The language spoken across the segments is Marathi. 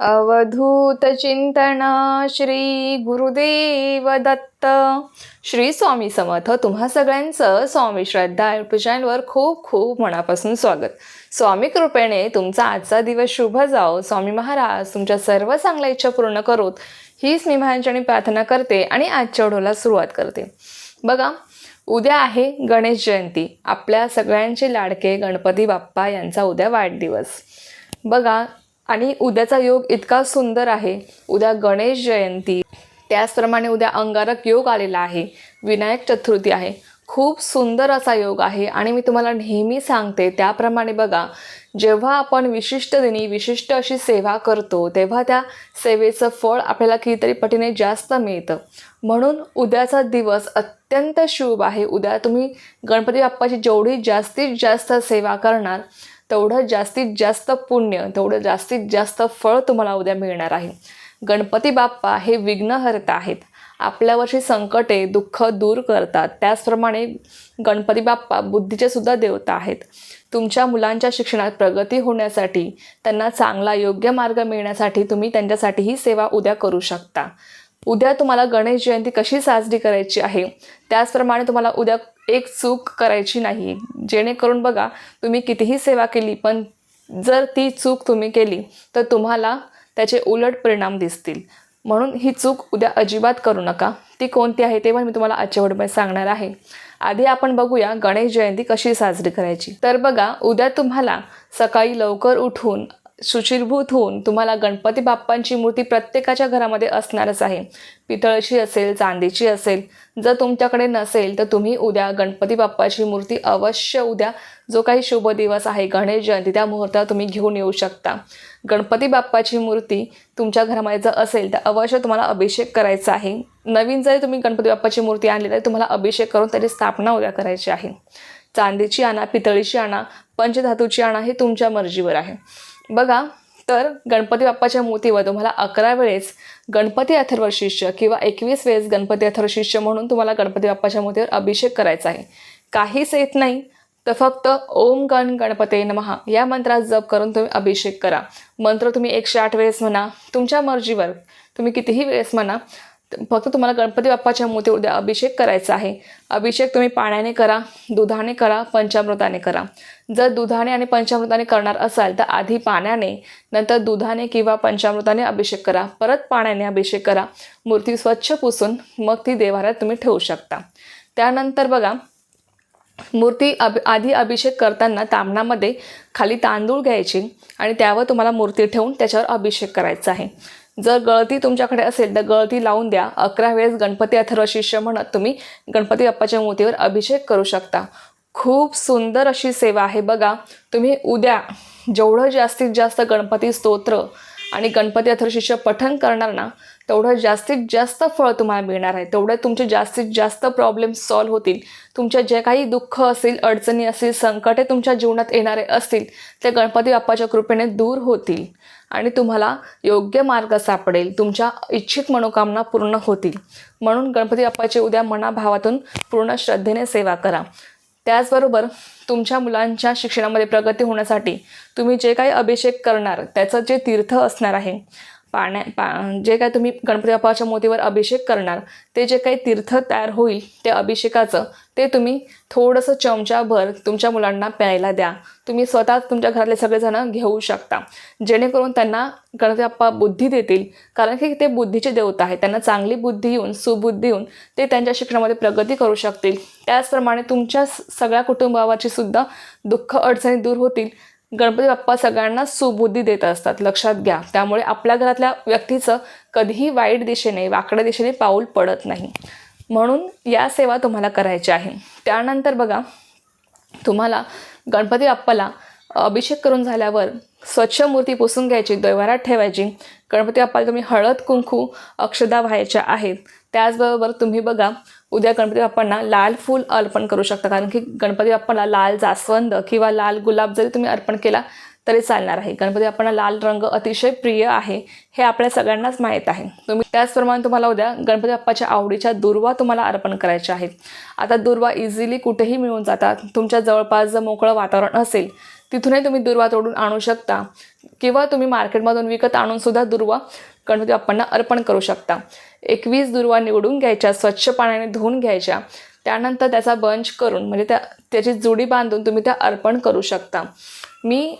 अवधूत चिंतन श्री गुरुदेव दत्त श्री स्वामी समर्थ तुम्हा सगळ्यांचं स्वामी श्रद्धा युट्यूब चॅनलवर खूप खूप मनापासून स्वागत. स्वामी कृपेने तुमचा आजचा दिवस शुभ जाओ. स्वामी महाराज तुमच्या सर्व चांगल्या इच्छा पूर्ण करोत. हीच मी महाराजांनी प्रार्थना करते आणि आजच्या ओढोला सुरुवात करते. बघा उद्या आहे गणेश जयंती. आपल्या सगळ्यांचे लाडके गणपती बाप्पा यांचा उद्या वाढदिवस. बघा आणि उद्याचा योग इतका सुंदर आहे. उद्या गणेश जयंती. त्याचप्रमाणे उद्या अंगारक योग आलेला आहे. विनायक चतुर्थी आहे. खूप सुंदर असा योग आहे आणि मी तुम्हाला नेहमी सांगते त्याप्रमाणे बघा जेव्हा आपण विशिष्ट दिनी विशिष्ट अशी सेवा करतो तेव्हा त्या सेवेचं फळ आपल्याला कितीतरी पटीने जास्त मिळतं. म्हणून उद्याचा दिवस अत्यंत शुभ आहे. उद्या तुम्ही गणपती बाप्पाची जेवढी जास्तीत जास्त सेवा करणार तेवढं जास्तीत जास्त पुण्य तेवढं जास्तीत जास्त फळ तुम्हाला उद्या मिळणार आहे. गणपती बाप्पा हे विघ्नहर्ता आहेत. आपल्यावरची संकटे दुःख दूर करतात. त्याचप्रमाणे गणपती बाप्पा बुद्धीचे सुद्धा देवता आहेत. तुमच्या मुलांच्या शिक्षणात प्रगती होण्यासाठी त्यांना चांगला योग्य मार्ग मिळण्यासाठी तुम्ही त्यांच्यासाठी ही सेवा उद्या करू शकता. उद्या तुम्हाला गणेश जयंती कशी साजरी करायची आहे त्याचप्रमाणे तुम्हाला उद्या एक चूक करायची नाही. जेणेकरून बघा तुम्ही कितीही सेवा केली पण जर ती चूक तुम्ही केली तर तुम्हाला त्याचे उलट परिणाम दिसतील. म्हणून ही चूक उद्या अजिबात करू नका. ती कोणती आहे ते पण मी तुम्हाला आजच्या व्हिडिओमध्ये सांगणार आहे. आधी आपण बघूया गणेश जयंती कशी साजरी करायची. तर बघा उद्या तुम्हाला सकाळी लवकर उठून शुचिरभूत होऊन तुम्हाला गणपती बाप्पांची मूर्ती प्रत्येकाच्या घरामध्ये असणारच आहे. पितळची असेल चांदीची असेल जर तुमच्याकडे नसेल तर तुम्ही उद्या गणपती बाप्पाची मूर्ती अवश्य उद्या जो काही शुभ दिवस आहे गणेश जयंती त्या मुहूर्तात तुम्ही घेऊन येऊ शकता. गणपती बाप्पाची मूर्ती तुमच्या घरामध्ये जर असेल तर अवश्य तुम्हाला अभिषेक करायचा आहे. नवीन जरी तुम्ही गणपती बाप्पाची मूर्ती आणली तरी तुम्हाला अभिषेक करून त्याची स्थापना उद्या करायची आहे. चांदीची आणा पितळीची आणा पंचधातूची आणा हे तुमच्या मर्जीवर आहे. बघा तर गणपती बाप्पाच्या मूर्तीवर तुम्हाला अकरा वेळेस गणपती अथर्व शिष्य किंवा एकवीस वेळेस गणपती अथर्व शिष्य म्हणून तुम्हाला गणपती बाप्पाच्या मूर्तीवर अभिषेक करायचा आहे. काहीच येत नाही तर फक्त ओम गण गणपते नमहा या मंत्रात जप करून तुम्ही अभिषेक करा. मंत्र तुम्ही एकशे आठ वेळेस म्हणा तुमच्या मर्जीवर तुम्ही कितीही वेळेस म्हणा फक्त तुम्हाला गणपती बाप्पाच्या मूर्तीवर उद्या अभिषेक करायचा आहे. अभिषेक तुम्ही पाण्याने करा दुधाने करा पंचामृताने करा. जर दुधाने आणि पंचामृताने करणार असाल तर आधी पाण्याने नंतर दुधाने किंवा पंचामृताने अभिषेक करा. परत पाण्याने अभिषेक करा. मूर्ती स्वच्छ पुसून मग ती देवाऱ्यात तुम्ही ठेवू शकता. त्यानंतर बघा मूर्ती अभि आधी अभिषेक करताना तामणामध्ये खाली तांदूळ घ्यायचे आणि त्यावर तुम्हाला मूर्ती ठेवून त्याच्यावर अभिषेक करायचा आहे. जर गळती तुमच्याकडे असेल तर गळती लावून द्या. अकरा वेळेस गणपती अथर्व शिष्य म्हणत तुम्ही गणपती बाप्पाच्या मूर्तीवर अभिषेक करू शकता. खूप सुंदर अशी सेवा आहे बघा. तुम्ही उद्या जेवढं जास्तीत जास्त गणपती स्तोत्र आणि गणपती अथर्व शिष्य पठन करणार ना तेवढं जास्तीत जास्त फळ तुम्हाला मिळणार आहे. तेवढं तुमचे जास्तीत जास्त प्रॉब्लेम सॉल्व्ह होतील. तुमच्या जे काही दुःख असेल अडचणी असतील संकटे तुमच्या जीवनात येणारे असतील ते गणपती बाप्पाच्या कृपेने दूर होतील आणि तुम्हाला योग्य मार्ग सापडेल. तुमच्या इच्छित मनोकामना पूर्ण होतील. म्हणून गणपती बाप्पाची उद्या मनाभावातून पूर्ण श्रद्धेने सेवा करा. त्याचबरोबर तुमच्या मुलांच्या शिक्षणामध्ये प्रगती होण्यासाठी तुम्ही जे काही अभिषेक करणार त्याचं जे तीर्थ असणार आहे पाण्या पा जे काय तुम्ही गणपती बाप्पाच्या मोतीवर अभिषेक करणार ते जे काही तीर्थ तयार होईल ते अभिषेकाचं ते तुम्ही थोडंसं चमचाभर तुमच्या मुलांना प्यायला द्या. तुम्ही स्वतः तुमच्या घरातले सगळेजण घेऊ शकता. जेणेकरून त्यांना गणपती बाप्पा बुद्धी देतील कारण की ते बुद्धीचे देवता आहेत. त्यांना चांगली बुद्धी येऊन सुबुद्धी येऊन ते त्यांच्या शिक्षणामध्ये प्रगती करू शकतील. त्याचप्रमाणे तुमच्या सगळ्या कुटुंबावरची सुद्धा दुःख अडचणी दूर होतील. गणपती बाप्पा सगळ्यांना सुबुद्धी देत असतात. लक्षात घ्या. त्यामुळे आपल्या घरातल्या व्यक्तीचं कधीही वाईट दिशेने वाकड्या दिशेने पाऊल पडत नाही. म्हणून या सेवा तुम्हाला करायच्या आहे. त्यानंतर बघा तुम्हाला गणपती बाप्पाला अभिषेक करून झाल्यावर स्वच्छ मूर्ती पुसून घ्यायची दैवारात ठेवायची. गणपती बाप्पाला तुम्ही हळद कुंकू अक्षदा व्हायच्या आहेत. त्याचबरोबर तुम्ही बघा उद्या गणपती बाप्पांना लाल फूल अर्पण करू शकता. कारण की गणपती बाप्पाला लाल जास्वंद किंवा लाल गुलाब जरी तुम्ही अर्पण केला तरी चालणार आहे. गणपती बाप्पांना लाल रंग अतिशय प्रिय आहे हे आपल्या सगळ्यांनाच माहीत आहे. तुम्ही त्याचप्रमाणे तुम्हाला उद्या गणपती बाप्पाच्या आवडीच्या दुर्वा तुम्हाला अर्पण करायच्या आहेत. आता दुर्वा इझिली कुठेही मिळून जातात. तुमच्या जवळपास जर मोकळं वातावरण असेल तिथूनही तुम्ही दुर्वा तोडून आणू शकता. किंवा तुम्ही मार्केटमधून विकत आणूनसुद्धा दुर्वा गणपती बाप्पांना अर्पण करू शकता. एकवीस दुर्वा निवडून घ्यायच्या स्वच्छ पाण्याने धुवून घ्यायच्या. त्यानंतर त्याचा बंच करून म्हणजे त्या त्याची जुडी बांधून तुम्ही त्या अर्पण करू शकता. मी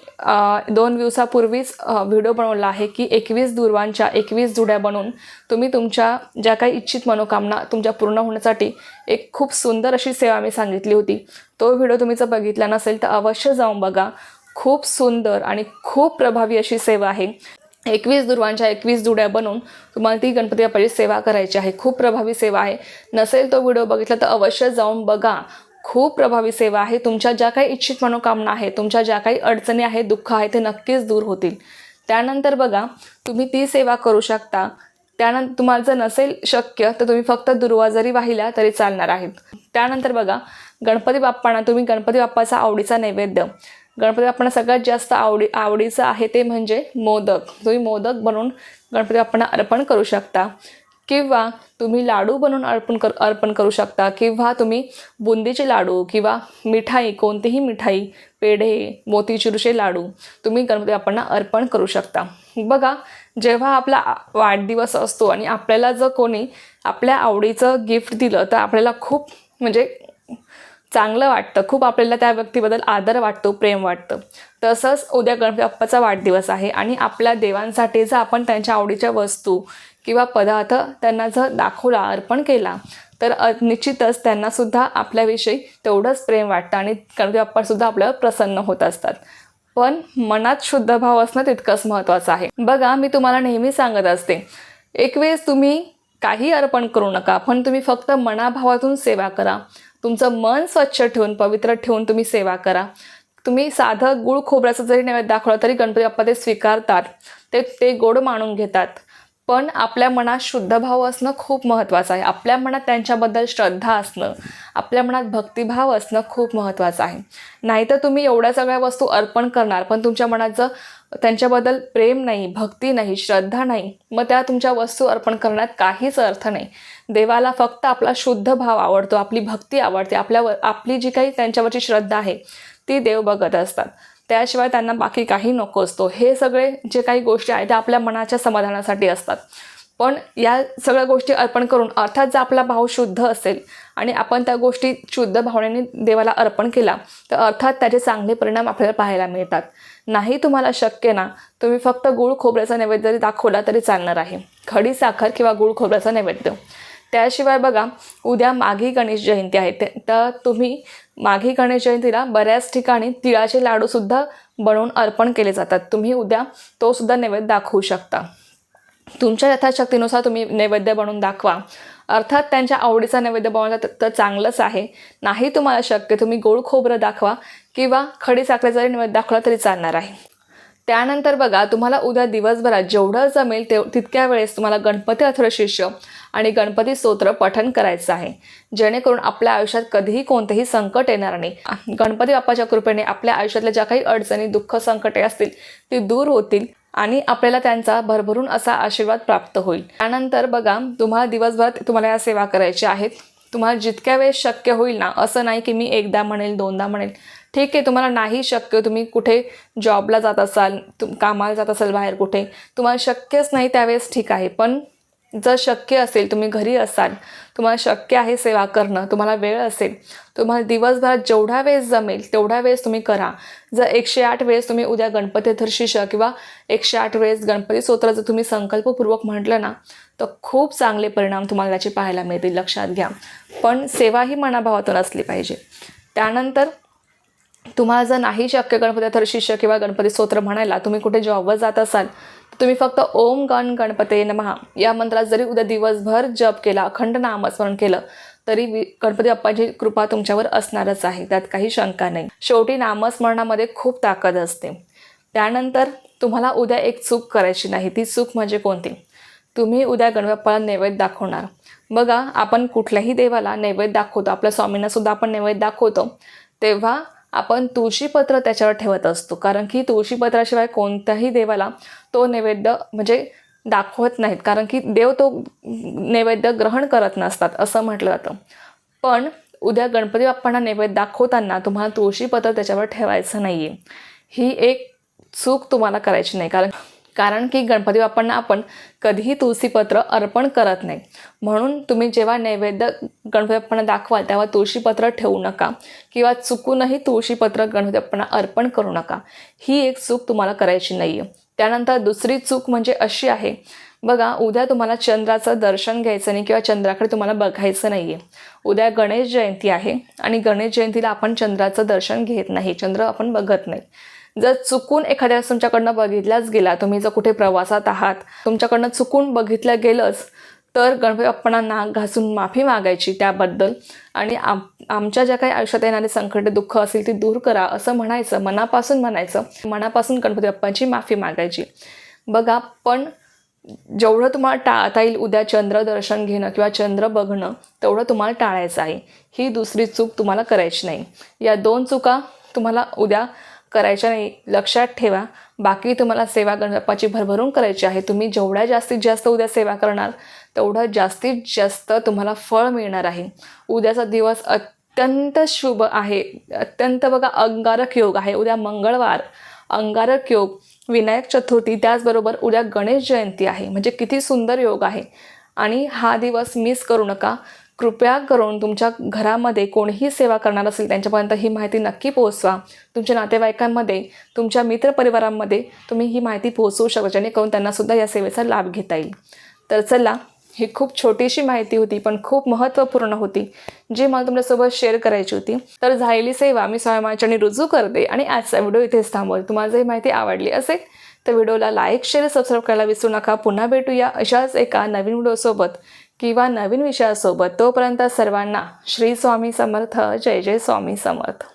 दोन दिवसापूर्वीच व्हिडिओ बनवला आहे की एकवीस दुर्वांच्या एकवीस जुड्या बनवून तुम्ही तुमच्या ज्या काही इच्छित मनोकामना तुमच्या पूर्ण होण्यासाठी एक खूप सुंदर अशी सेवा मी सांगितली होती. तो व्हिडिओ तुम्ही जर बघितला नसेल तर अवश्य जाऊन बघा. खूप सुंदर आणि खूप प्रभावी अशी सेवा आहे. एकवीस दुर्वांच्या एकवीस जुड्या बनवून तुम्हाला ती गणपती बाप्पाची सेवा करायची आहे. खूप प्रभावी सेवा आहे. नसेल तो व्हिडिओ बघितला तर अवश्य जाऊन बघा. खूप प्रभावी सेवा आहे. तुमच्या ज्या काही इच्छित मनोकामना आहे तुमच्या ज्या काही अडचणी आहेत दुःख आहे ते नक्कीच दूर होतील. त्यानंतर बघा तुम्ही ती सेवा करू शकता. त्यानंतर तुम्हाला जर नसेल शक्य तर तुम्ही फक्त दुर्वा जरी वाहिल्या तरी चालणार आहेत. त्यानंतर बघा गणपती बाप्पांना तुम्ही गणपती बाप्पाचा आवडीचा नैवेद्य. गणपती बाप्पांना सगळ्यात जास्त आवडी आवडीचं आहे ते म्हणजे मोदक. तुम्ही मोदक बनवून गणपती बाप्पांना अर्पण करू शकता. किंवा तुम्ही लाडू बनवून अर्पण कर अर्पण करू शकता. किंवा तुम्ही बुंदीचे लाडू किंवा मिठाई कोणतीही मिठाई पेढे मोतीचूरचे लाडू तुम्ही गणपती बाप्पांना अर्पण करू शकता. बघा जेव्हा आपला वाढदिवस असतो आणि आपल्याला जर कोणी आपल्या आवडीचं गिफ्ट दिलं तर आपल्याला खूप म्हणजे चांगलं वाटतं. खूप आपल्याला त्या व्यक्तीबद्दल आदर वाटतो प्रेम वाटतं. तसंच उद्या गणपती बाप्पाचा वाढदिवस आहे आणि आपल्या देवांसाठी जर आपण त्यांच्या आवडीच्या वस्तू किंवा पदार्थ त्यांना जर दाखवला अर्पण केला तर निश्चितच त्यांनासुद्धा आपल्याविषयी तेवढंच प्रेम वाटतं आणि गणपती बाप्पासुद्धा आपल्यावर प्रसन्न होत असतात. पण मनात शुद्ध भाव असणं तितकंच महत्त्वाचं आहे. बघा मी तुम्हाला नेहमी सांगत असते एक वेळेस तुम्ही काही अर्पण करू नका पण तुम्ही फक्त मनाभावातून सेवा करा. तुमचं मन स्वच्छ ठेवून पवित्र ठेवून तुम्ही सेवा करा. तुम्ही साधं गुळ खोबऱ्याचं जरी नैवेद्य दाखवलं तरी गणपती बाप्पा ते स्वीकारतात. ते ते गोड मानून घेतात. पण आपल्या मनात शुद्ध भाव असणं खूप महत्त्वाचं आहे. आपल्या मनात त्यांच्याबद्दल श्रद्धा असणं आपल्या मनात भक्तिभाव असणं खूप महत्त्वाचं आहे. नाहीतर तुम्ही एवढ्या सगळ्या वस्तू अर्पण करणार पण तुमच्या मनात जर त्यांच्याबद्दल प्रेम नाही भक्ती नाही श्रद्धा नाही मग त्या तुमच्या वस्तू अर्पण करण्यात काहीच अर्थ नाही. देवाला फक्त आपला शुद्ध भाव आवडतो आपली भक्ती आवडते आपल्यावर आपली जी काही त्यांच्यावरची श्रद्धा आहे ती देव बघत असतात. त्याशिवाय त्यांना बाकी काही नको असतो. हे सगळे जे काही गोष्टी आहेत त्या आपल्या मनाच्या समाधानासाठी असतात. पण या सगळ्या गोष्टी अर्पण करून अर्थात जर आपला भाव शुद्ध असेल आणि आपण त्या गोष्टी शुद्ध भावनेने देवाला अर्पण केला तर अर्थात त्याचे चांगले परिणाम आपल्याला पाहायला मिळतात. नाही तुम्हाला शक्य ना तुम्ही फक्त गुळ खोबऱ्याचा नैवेद्य जरी दाखवला तरी चालणार आहे. खडी साखर किंवा गुळ खोबऱ्याचा नैवेद्य. त्याशिवाय बघा उद्या माघी गणेश जयंती आहे. ते तर तुम्ही माघी गणेश जयंतीला बऱ्याच ठिकाणी तिळाचे लाडूसुद्धा बनवून अर्पण केले जातात. तुम्ही उद्या तोसुद्धा नैवेद्य दाखवू शकता. तुमच्या यथाशक्तीनुसार तुम्ही नैवेद्य बनवून दाखवा. अर्थात त्यांच्या आवडीचा नैवेद्य बनवला तर- तर चांगलंच आहे. नाही तुम्हाला शक्य तुम्ही गोड खोबरं दाखवा किंवा खडी साखरेचा जरी नैवेद्य दाखवला तरी चालणार आहे. त्यानंतर बघा तुम्हाला उद्या दिवसभरात जेवढं जमेल तेव तितक्या वेळेस तुम्हाला गणपती अथर्वशिष्य आणि गणपती स्तोत्र पठण करायचं आहे. जेणेकरून आपल्या आयुष्यात कधीही कोणतेही संकट येणार नाही. गणपती बाप्पाच्या कृपेने आपल्या आयुष्यातल्या ज्या काही अडचणी दुःख संकटे असतील ती दूर होतील आणि आपल्याला त्यांचा भरभरून असा आशीर्वाद प्राप्त होईल. त्यानंतर बघा तुम्हाला दिवसभरात तुम्हाला या सेवा करायच्या आहेत. तुम्हाला जितक्या वेळेस शक्य होईल ना असं नाही की मी एकदा म्हणेल दोनदा म्हणेल ठीक आहे तुम्हाला नाही शक्य तुम्ही कुठे जॉबला जात असाल तुम कामाला जात असाल बाहेर कुठे तुम्हाला शक्यच नाही त्यावेळेस ठीक आहे. पण जर शक्य असेल तुम्ही घरी असाल तुम्हाला शक्य आहे सेवा करणं तुम्हाला वेळ असेल तुम्हाला दिवसभरात जेवढा वेळेस जमेल तेवढ्या वेळेस तुम्ही करा. जर एकशे आठ वेळेस तुम्ही उद्या गणपती थर्शिष किंवा एकशे आठ वेळेस गणपती स्तोत्र जर तुम्ही संकल्पपूर्वक म्हटलं ना तर खूप चांगले परिणाम तुम्हाला त्याचे पाहायला मिळतील लक्षात घ्या. पण सेवा ही मनाभावातून असली पाहिजे. त्यानंतर तुम्हाला जर नाही शक्य गणपती अथर्शिष्य किंवा गणपती स्तोत्र म्हणायला तुम्ही कुठे जॉबवर जात असाल तर तुम्ही फक्त ओम गण गणपते नमहा. या मंत्रात जरी उद्या दिवसभर जप केला अखंड नामस्मरण केलं तरी गणपती बाप्पाची कृपा तुमच्यावर असणारच आहे. त्यात काही शंका नाही. शेवटी नामस्मरणामध्ये खूप ताकद असते. त्यानंतर तुम्हाला उद्या एक चूक करायची नाही. ती चूक म्हणजे कोणती? तुम्ही उद्या गणपप्पाला नैवेद्य दाखवणार. बघा आपण कुठल्याही देवाला नैवेद्य दाखवतो. आपल्या स्वामींना सुद्धा आपण नैवेद्य दाखवतो. तेव्हा आपण तुळशीपत्र त्याच्यावर ठेवत असतो. कारण की तुळशीपत्राशिवाय कोणत्याही देवाला तो नैवेद्य म्हणजे दाखवत नाहीत. कारण की देव तो नैवेद्य ग्रहण करत नसतात असं म्हटलं जातं. पण उद्या गणपती बाप्पांना नैवेद्य दाखवताना तुम्हाला तुळशीपत्र त्याच्यावर ठेवायचं नाही आहे ही एक चूक तुम्हाला करायची नाही. कारण कारण की गणपती बाप्पांना आपण कधीही तुळशीपत्र अर्पण करत नाही. म्हणून तुम्ही जेव्हा नैवेद्य गणपती बाप्पांना दाखवाल तेव्हा तुळशीपत्र ठेवू नका किंवा चुकूनही तुळशीपत्र गणपती बाप्पांना अर्पण करू नका. ही एक चूक तुम्हाला करायची नाही आहे त्यानंतर दुसरी चूक म्हणजे अशी आहे बघा उद्या तुम्हाला चंद्राचं दर्शन घ्यायचं नाही किंवा चंद्राकडे तुम्हाला बघायचं नाही आहे उद्या गणेश जयंती आहे आणि गणेश जयंतीला आपण चंद्राचं दर्शन घेत नाही चंद्र आपण बघत नाही. जर चुकून एखाद्या तुमच्याकडनं बघितलाच गेला तुम्ही जर कुठे प्रवासात आहात तुमच्याकडनं चुकून बघितलं गेलंच तर गणपती बाप्पांना नाक घासून माफी मागायची त्याबद्दल. आणि आम आमच्या ज्या काही आयुष्यात येणारे संकट दुःख असेल ती दूर करा असं म्हणायचं मनापासून म्हणायचं. मनापासून गणपती बाप्पांची माफी मागायची. बघा पण जेवढं तुम्हाला टाळता येईल उद्या चंद्र दर्शन घेणं किंवा चंद्र बघणं तेवढं तुम्हाला टाळायचं आहे. ही दुसरी चूक तुम्हाला करायची नाही. या दोन चुका तुम्हाला उद्या करायच्या नाही लक्षात ठेवा. बाकी तुम्हाला सेवा गणपाची भरभरून करायची आहे. तुम्ही जेवढ्या जास्तीत जास्त उद्या सेवा करणार तेवढं जास्तीत जास्त तुम्हाला फळ मिळणार आहे. उद्याचा दिवस अत्यंत शुभ आहे. अत्यंत बघा अंगारक योग आहे. उद्या मंगळवार अंगारक योग विनायक चतुर्थी त्याचबरोबर उद्या गणेश जयंती आहे. म्हणजे किती सुंदर योग आहे. आणि हा दिवस मिस करू नका. कृपया करून तुमच्या घरामध्ये कोणीही सेवा करणार असेल त्यांच्यापर्यंत ही माहिती नक्की पोहोचवा. तुमच्या नातेवाईकांमध्ये तुमच्या मित्रपरिवारांमध्ये तुम्ही ही माहिती पोहोचवू शकता जेणेकरून त्यांनासुद्धा या सेवेचा लाभ घेता येईल. तर चला ही खूप छोटीशी माहिती होती पण खूप महत्त्वपूर्ण होती जी मला तुमच्यासोबत शेअर करायची होती. तर झालेली सेवा मी स्वयंमाच्याने रुजू करते आणि आजचा व्हिडिओ इथेच थांबवल तुम्हाला जर ही माहिती आवडली असेल तर व्हिडिओला लाईक शेअर सबस्क्राईब करायला विसरू नका. पुन्हा भेटूया अशाच एका नवीन व्हिडिओसोबत. किंवा नवीन विषयासोबत तोपर्यंत सर्वांना श्री स्वामी समर्थ जय जय स्वामी समर्थ.